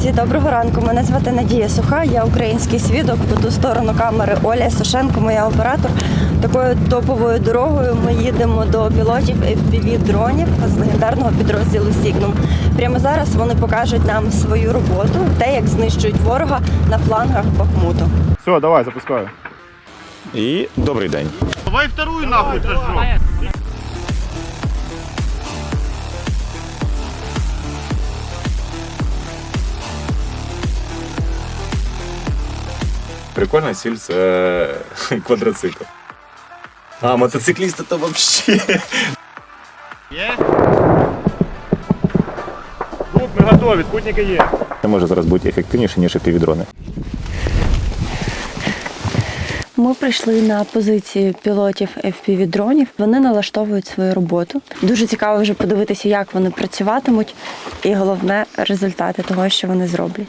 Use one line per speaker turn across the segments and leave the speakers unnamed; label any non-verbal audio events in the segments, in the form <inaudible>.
Друзі, доброго ранку. Мене звати Надія Суха. Я український свідок. По ту сторону камери Оля Сошенко, моя оператор. Такою топовою дорогою ми їдемо до пілотів fpv дронів з легендарного підрозділу Signum. Прямо зараз вони покажуть нам свою роботу, те, як знищують ворога на флангах Бахмуту.
Все, давай, запускаю.
І добрий день.
Давай вторую нахуй сожжем.
Прикольна ціль це <laughs> квадроцикл. А, мотоциклісти то взагалі.
Є? Тут ми готові, спутники є.
Це може зараз бути ефективніше, ніж півдрони.
Ми прийшли на позиції пілотів fpv дронів. Вони налаштовують свою роботу. Дуже цікаво вже подивитися, як вони працюватимуть, і головне результати того, що вони зроблять.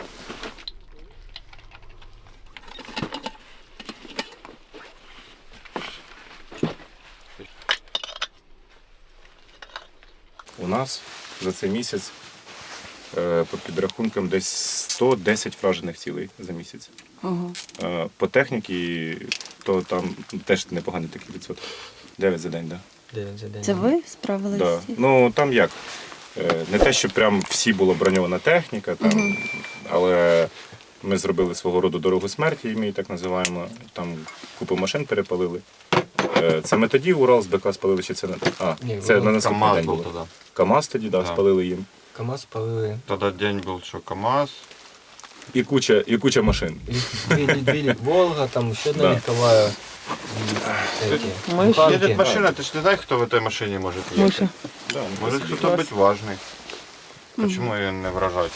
Нас за цей місяць е, по підрахункам десь 110 вражених цілей за місяць. Е, По техніці, то там теж непоганий такий відсоток. 9 за день, так. Да.
Дев'ять за день.
Це ви справилися?
Да. Ну там як? Е, Не те, що прям всі була броньована техніка, там, але ми зробили свого роду дорогу смерті, ми її так називаємо. Там купу машин перепалили. Е, Це ми тоді Урал з БК спалили, чи це не а,
Ні,
це
ну,
на наступний
КамАЗ
день
був
було.
тоді.
КАМАЗ тоді, да,
Да.
спалили їм.
КамАЗ спалили.
Тогда день был что, КамАЗ.
І куча, і куча машин.
Две, две лик Волга, там еще одна
Да.
легковая. и эти, танки.
Едет машина, ты ж не знаешь, кто в этой машине может ехать.
Да,
Может кто-то быть важный. Почему ее не вражать?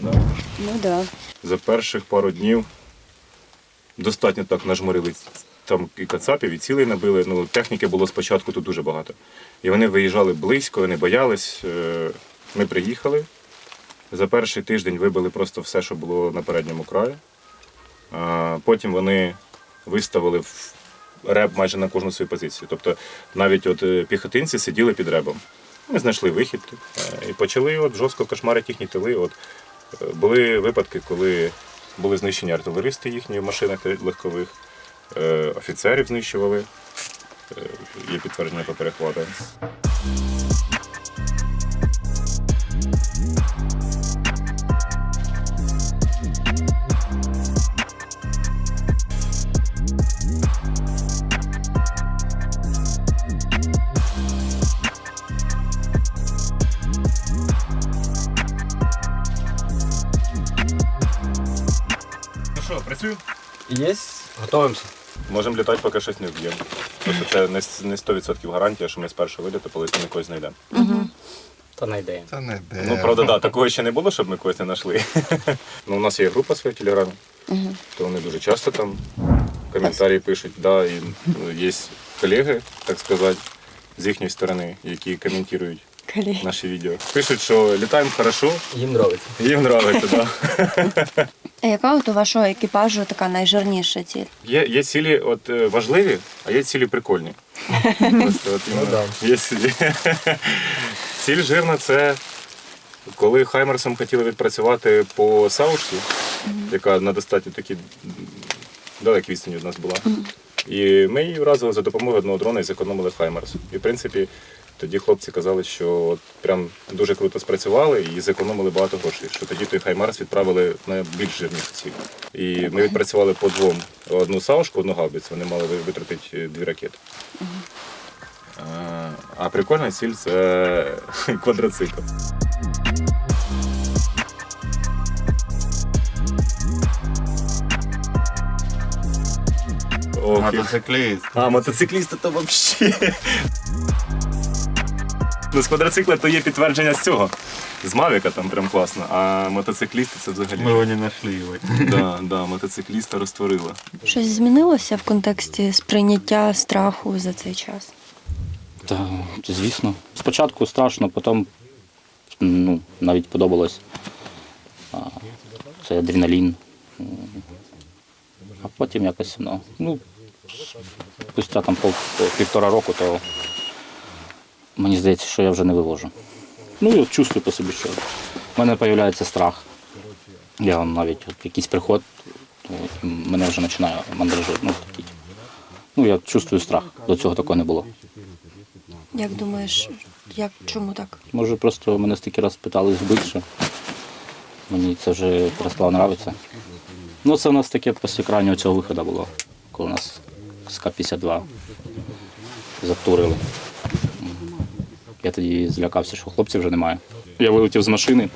да.
Ну да.
За перших пару днів достатньо так нажмурили там і кацапів, і цілей набили. Ну, техніки було спочатку тут дуже багато. І вони виїжджали близько, не боялись. Е, Ми приїхали. За перший тиждень вибили просто все, що було на передньому краї. Потім вони виставили в реб майже на кожну свою позицію. Тобто навіть от е, піхотинці сиділи під ребом. Ми знайшли вихід е, і почали от жорстко кошмарити їхні тили. От були випадки, коли були знищені артилеристи їхні в машинах легкових, офіцерів знищували. Е, Є підтвердження по перехвату. Ну що, працюємо?
Есть? Готовимся.
Можемо літати, поки щось не вб'ємо. Просто це не, не 100% гарантія, що ми з першого виліту полетимо когось знайдемо.
Та найдемо.
Та не де.
Ну, правда, да, такого ще не було, щоб ми когось не знайшли. <laughs> ну, у нас є група своя в Телеграмі, то вони дуже часто там коментарі пишуть. Да, і ну, є колеги, так сказати, з їхньої сторони, які коментують
Колеги.
наші відео. Пишуть, що літаємо хорошо,
Їм нравится.
їм подобається, да.
А яка от у вашого екіпажу така найжирніша ціль?
Є, є цілі от, е, важливі, а є цілі прикольні. Просто, от, іменно,
да.
є цілі. Ціль жирна це коли Хаймерсом хотіли відпрацювати по Саушці, яка на достатньо такі далекій відстані від нас була. І ми її вразили за допомогою одного дрона і зекономили Хаймерс. І в принципі, тоді хлопці казали, що от прям дуже круто спрацювали і зекономили багато грошей. Що тоді той Хаймерс відправили на більш жирні цілі. І ми відпрацювали по двом: одну Саушку, одну гаубицю. Вони мали витратити е, дві ракети. А, А прикольна ціль це <laughs> квадроцикл. Ох, і-
Мотоциклист.
а, мотоциклісти то взагалі. <laughs> Ну, з квадроцикла то є підтвердження з цього. З Мавіка там прям класно, а мотоциклісти це взагалі.
Мы его не нашли.
Да, да, мотоцикліста розтворила.
Щось змінилося в контексті сприйняття страху за цей час?
Та, звісно. Спочатку страшно, потім ну, навіть подобалось. Це адреналін. А потім якось, ну, ну спустя там пов, півтора року, то мені здається, що я вже не вивожу. Ну, і от чувствую по собі, що в мене з'являється страх. Я навіть от якийсь приход, мене вже починає мандражити. Ну, ну, я чувствую страх. До цього такого не було.
Як думаєш, як чому так?
Може, просто мене стільки раз питали збити, що мені це вже перестало нравитися. Ну, це у нас таке після крайнього цього виходу було, коли нас з К-52 затурили. Я тоді злякався, що хлопців вже немає. Я вилетів з машини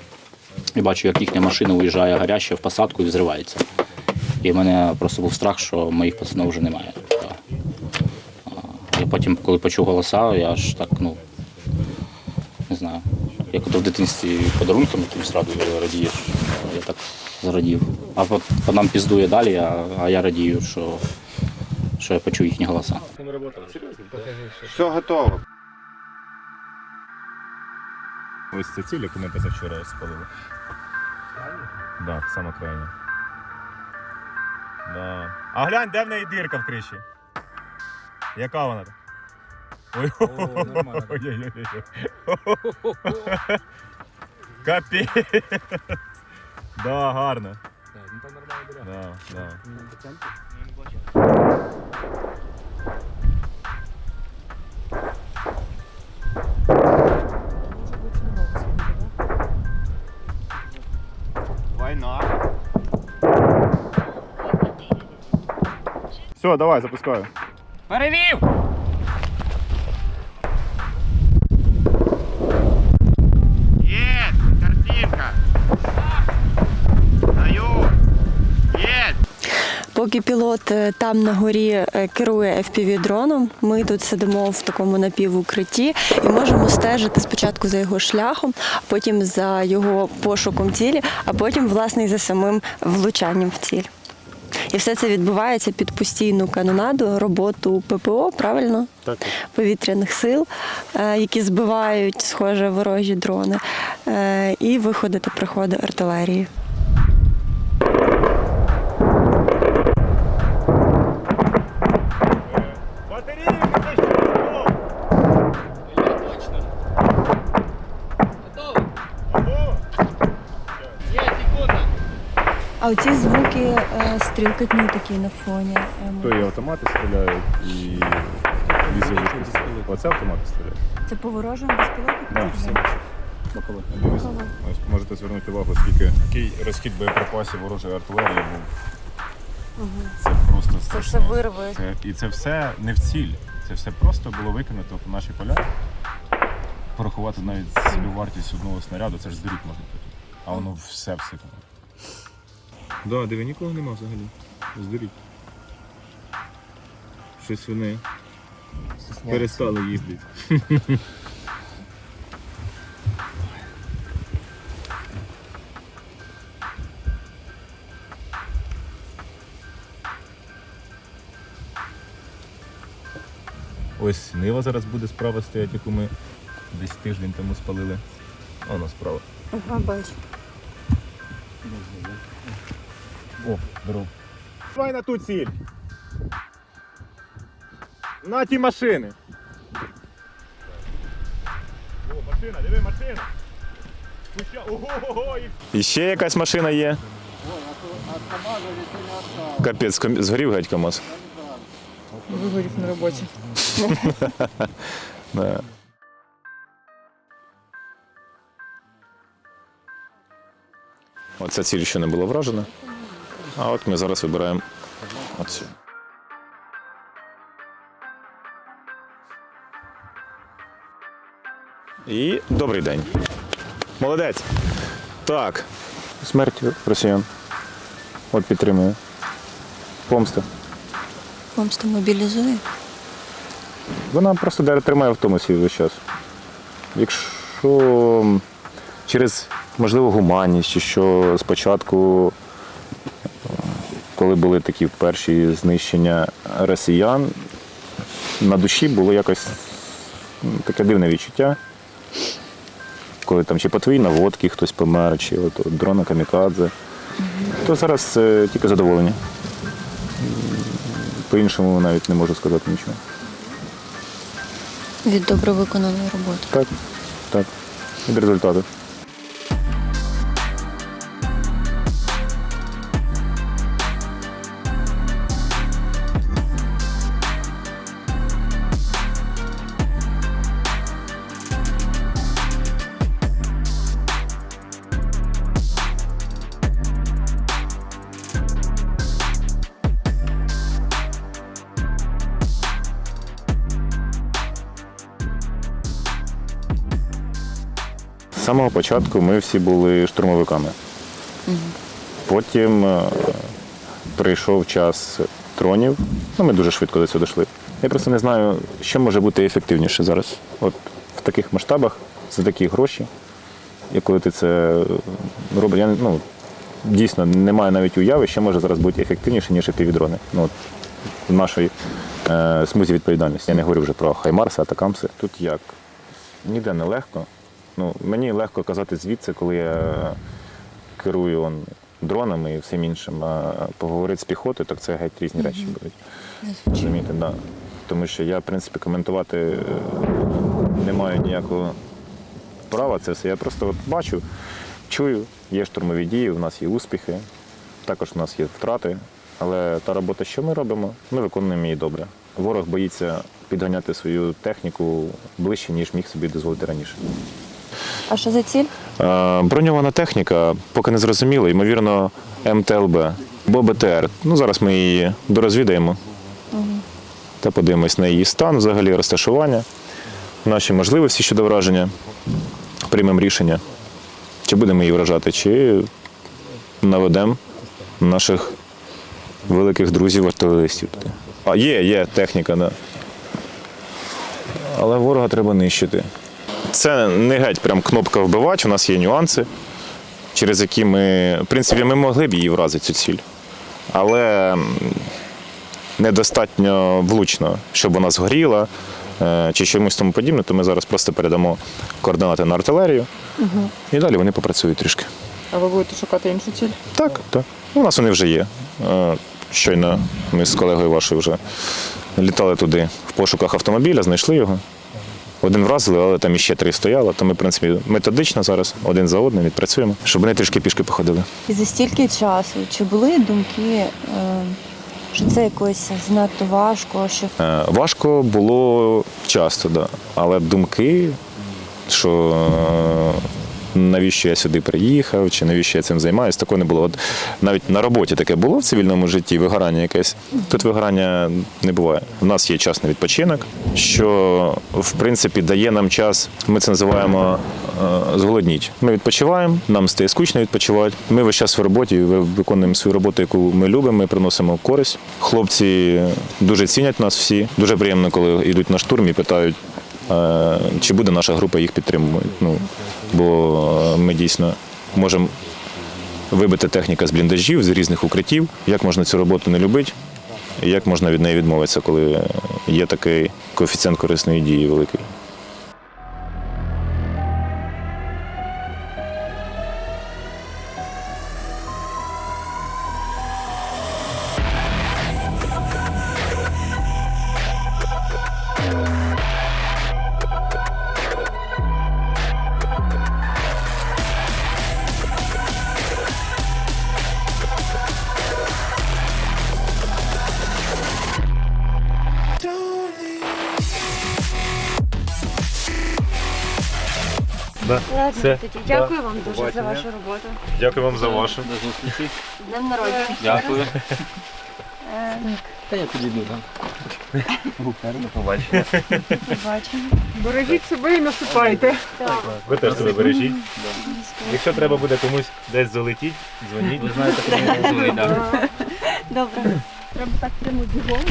і бачу, як їхня машина уїжджає гаряча в посадку і взривається. І в мене просто був страх, що моїх пацанів вже немає. Я потім, коли почув голоса, я ж так, ну, не знаю, як ото в дитинстві подарунком якимось радою радієш. Я так зрадів. А по, по нам піздує далі, а, а я радію, що, що я почув їхні голоса.
Все готово.
Ось це ціль, яку ми позавчора спалили. Так, саме крайня. Да. А глянь, де в неї дирка в криші? Яка вона? Ой, ой-ой-ой. Капець. Да, гарно. Да, да. Все, давай, запускаю.
Перевів!
Картинка! Даю!
Поки пілот е, там на горі е, керує FPV-дроном, ми тут сидимо в такому напівукритті і можемо стежити спочатку за його шляхом, а потім за його пошуком цілі, а потім, власне, і за самим влучанням в ціль. І все це відбувається під постійну канонаду, роботу ППО, правильно?
Так.
Повітряних сил, е, які збивають, схоже, ворожі дрони, е, і виходи та приходи артилерії. А оці звуки е, стрілкотні такі на фоні. ем,
То і автомати стріляють, і стріляють. Оце автомати стріляють.
Це по ворожим безпілотникам?
Да, все.
стріляють?
Боковий.
Дивись, ось можете звернути увагу, скільки який розхід боєприпасів ворожої артилерії був. Це просто
Це все вирви.
Це, і це все не в ціль. Це все просто було викинуто в наші поля. Порахувати навіть собі вартість одного снаряду, це ж здуріть можна потім. А воно все всипано. Да, диви, нікого нема взагалі. Здуріть. Щось вони перестали їздити. Ось Нива зараз буде справа стоять, яку ми десь тиждень тому спалили. А вона справа.
Ага, бачу.
О, здорово. Давай на ту ціль. На ті машини.
О, машина, диви, машина! Пуща... Ого-го-го! І
І ще якась машина є. Капець, ком- згорів геть КАМАЗ.
Вигорів на роботі. <laughs>
Да. Оця ціль ще не була вражена. А от ми зараз вибираємо оцю. І добрий день. Молодець. Так. Смерть росіян. От підтримує. Помста.
Помста мобілізує.
Вона просто тримає в тонусі весь час. Якщо через, можливо, гуманність, чи що спочатку, коли були такі перші знищення росіян, на душі було якось таке дивне відчуття. Коли там чи по твоїй наводки хтось помер, чи от, от дрона камікадзе, то зараз е, тільки задоволення. По-іншому навіть не можу сказати нічого.
Від добре виконаної роботи.
Так, так. Від результату. Самого початку ми всі були штурмовиками. Потім е, прийшов час дронів. Ну, ми дуже швидко до цього дійшли. Я просто не знаю, що може бути ефективніше зараз. От в таких масштабах, за такі гроші, і коли ти це робиш, я ну, дійсно не маю навіть уяви, що може зараз бути ефективніше, ніж півдрони. Ну, от, в нашій е, смузі відповідальності. Я не говорю вже про Хаймарси, Атакамси. Тут як? Ніде не легко. Ну, мені легко казати звідси, коли я керую он, дронами і всім іншим. А поговорити з піхотою, так це геть різні речі будуть. Розумієте, да. Тому що я, в принципі, коментувати е, не маю ніякого права це все. Я просто от бачу, чую, є штурмові дії, у нас є успіхи, також у нас є втрати. Але та робота, що ми робимо, ми виконуємо її добре. Ворог боїться підганяти свою техніку ближче, ніж міг собі дозволити раніше.
А що за ціль?
Е, Броньована техніка, поки не зрозуміло, ймовірно, МТЛБ або БТР. Ну, зараз ми її дорозвідаємо та подивимось на її стан, взагалі розташування, наші можливості щодо враження. Приймемо рішення, чи будемо її вражати, чи наведемо наших великих друзів артилеристів. А є, є техніка, да. Але ворога треба нищити. Це не геть прям кнопка вбивач, у нас є нюанси, через які ми, в принципі, ми могли б її вразити цю ціль. Але недостатньо влучно, щоб вона згоріла е, чи чомусь тому подібне, то ми зараз просто передамо координати на артилерію і далі вони попрацюють трішки.
А ви будете шукати іншу ціль?
Так, так. У нас вони вже є. Е, Щойно ми з колегою вашою вже літали туди в пошуках автомобіля, знайшли його. Один вразили, але там іще три стояло. То ми, в принципі, методично зараз один за одним відпрацюємо, щоб вони трішки пішки походили.
І за стільки часу, чи були думки, е, що це якось занадто важко, що
Е, Важко було часто, да. але думки, що е, навіщо я сюди приїхав, чи навіщо я цим займаюся, такого не було. От навіть на роботі таке було в цивільному житті, вигорання якесь. Тут вигорання не буває. У нас є час на відпочинок, що в принципі дає нам час, ми це називаємо е, зголодніть. Ми відпочиваємо, нам стає скучно відпочивати. Ми весь час в роботі виконуємо свою роботу, яку ми любимо, ми приносимо користь. Хлопці дуже цінять нас всі. Дуже приємно, коли йдуть на штурм і питають. Чи буде наша група їх підтримувати? Ну, бо е, ми дійсно можемо вибити техніка з бліндажів, з різних укриттів. Як можна цю роботу не любити, як можна від неї відмовитися, коли є такий коефіцієнт корисної дії великий. Все.
тоді дякую вам дуже за вашу роботу.
Дякую вам за вашу.
До зустрічі.
З Днем народження.
Дякую.
Е,
Та я підійду там.
Побачимо.
Бережіть себе і насипайте.
Так.
Ви теж себе бережіть. Якщо треба буде комусь десь залетіти, дзвоніть.
Ви знаєте, куди мене дзвонить, так?
Добре.
Треба так прямо бігом.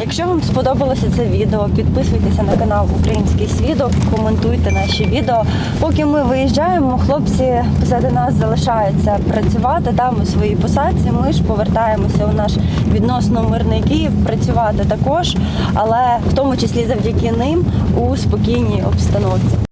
Якщо вам сподобалося це відео, підписуйтеся на канал Український Свідок, коментуйте наші відео. Поки ми виїжджаємо, хлопці позади нас залишаються працювати там у своїй посадці. Ми ж повертаємося у наш відносно мирний Київ, працювати також, але в тому числі завдяки ним у спокійній обстановці.